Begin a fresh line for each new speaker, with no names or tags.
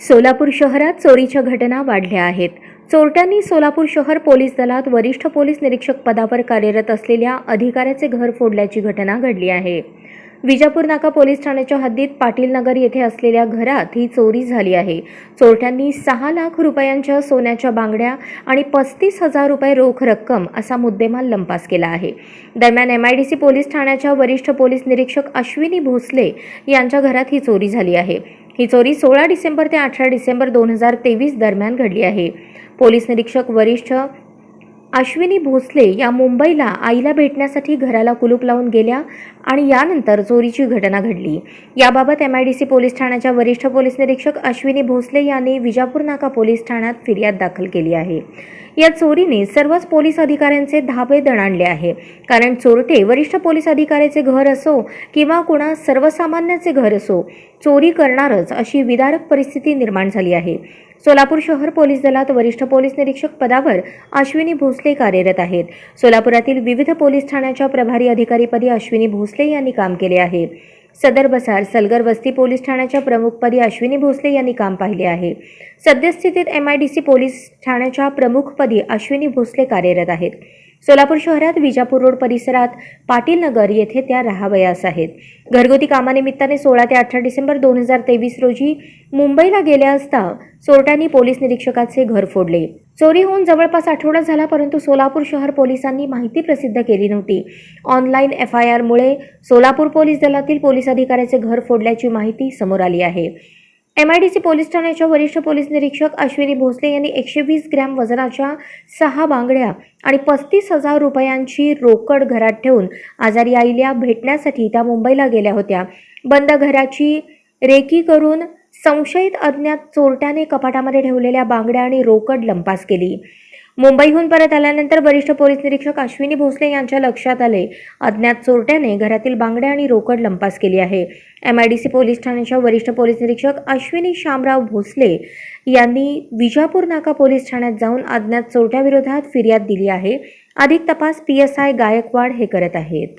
सोलापूर शहरात चोरीच्या घटना वाढल्या आहेत. चोरट्यांनी सोलापूर शहर पोलीस दलात वरिष्ठ पोलीस निरीक्षक पदावर कार्यरत असलेल्या अधिकाऱ्याचे घर फोडल्याची घटना घडली आहे. विजापूर नाका पोलीस ठाण्याच्या हद्दीत पाटील नगर येथे असलेल्या घरात ही चोरी झाली आहे. चोरट्यांनी सहा लाख रुपयांच्या सोन्याच्या बांगड्या आणि पस्तीस हजार रुपये रोख रक्कम असा मुद्देमाल लंपास केला आहे. दरम्यान M I D C police ठाण्याच्या वरिष्ठ पोलीस निरीक्षक अश्विनी भोसले यांच्या घरात ही चोरी झाली आहे. ही चोरी सोळा डिसेंबर ते अठरा डिसेंबर दोन हजार तेवीस दरम्यान घडली आहे. पोलीस निरीक्षक वरिष्ठ अश्विनी भोसले या मुंबईला आईला भेटण्यासाठी घराला कुलूप लावून गेल्या आणि यानंतर चोरीची घटना घडली. याबाबत M I D C police ठाण्याच्या वरिष्ठ पोलीस निरीक्षक अश्विनी भोसले यांनी विजापूर नाका पोलीस ठाण्यात फिर्याद दाखल केली आहे. या चोरीने सर्वच पोलीस अधिकाऱ्यांचे धाबे दणाणले आहे. कारण चोरटे वरिष्ठ पोलीस अधिकाऱ्याचे घर असो किंवा कुणा सर्वसामान्याचे घर असो चोरी करणारच अशी विदारक परिस्थिती निर्माण झाली आहे. सोलापूर शहर पोलीस दलात वरिष्ठ पोलीस निरीक्षक पदावर अश्विनी भोसले कार्यरत आहेत. सोलापुरातील विविध पोलीस ठाण्याच्या प्रभारी अधिकारीपदी अश्विनी भोसले यांनी काम केले आहे. सदर बसार सलगर वस्ती पोलीस ठाण्याच्या प्रमुखपदी अश्विनी भोसले यांनी काम पाहिले आहे. सद्यस्थितीत M I D C police ठाण्याच्या प्रमुखपदी अश्विनी भोसले कार्यरत आहेत. सोलापूर शहरात विजापूर रोड परिसरात पाटील नगर येथे त्या राहावयास आहेत. घरगुती कामानिमित्ताने सोळा ते अठरा डिसेंबर दोन हजार तेवीस रोजी मुंबईला गेल्या असता चोरट्यांनी पोलीस निरीक्षकाचे घर फोडले. चोरी होऊन जवळपास आठवडा झाला परंतु सोलापूर शहर पोलिसांनी माहिती प्रसिद्ध केली नव्हती. ऑनलाईन एफ आय आरमुळे सोलापूर पोलीस दलातील पोलीस अधिकाऱ्याचे घर फोडल्याची माहिती समोर आली आहे. M I D C police ठाण्याच्या वरिष्ठ पोलीस निरीक्षक अश्विनी भोसले यांनी एकशे वीस ग्रॅम वजनाच्या सहा बांगड्या आणि पस्तीस हजार रुपयांची रोकड घरात ठेवून आजारी आईला भेटण्यासाठी त्या मुंबईला गेल्या होत्या. बंद घराची रेकी करून संशयित अज्ञात चोरट्याने कपाटामध्ये ठेवलेल्या बांगड्या आणि रोकड लंपास केली. मुंबईहून परत आल्यानंतर वरिष्ठ पोलीस निरीक्षक अश्विनी भोसले यांच्या लक्षात आले. अज्ञात चोरट्याने घरातील बांगड्या आणि रोकड लंपास केली आहे. एमआयडीसी पोलीस ठाण्याच्या वरिष्ठ पोलीस निरीक्षक अश्विनी शामराव भोसले यांनी विजापूर नाका पोलीस ठाण्यात जाऊन अज्ञात चोरट्याविरोधात फिर्याद दिली आहे. अधिक तपास पी एस आय गायकवाड हे करत आहेत.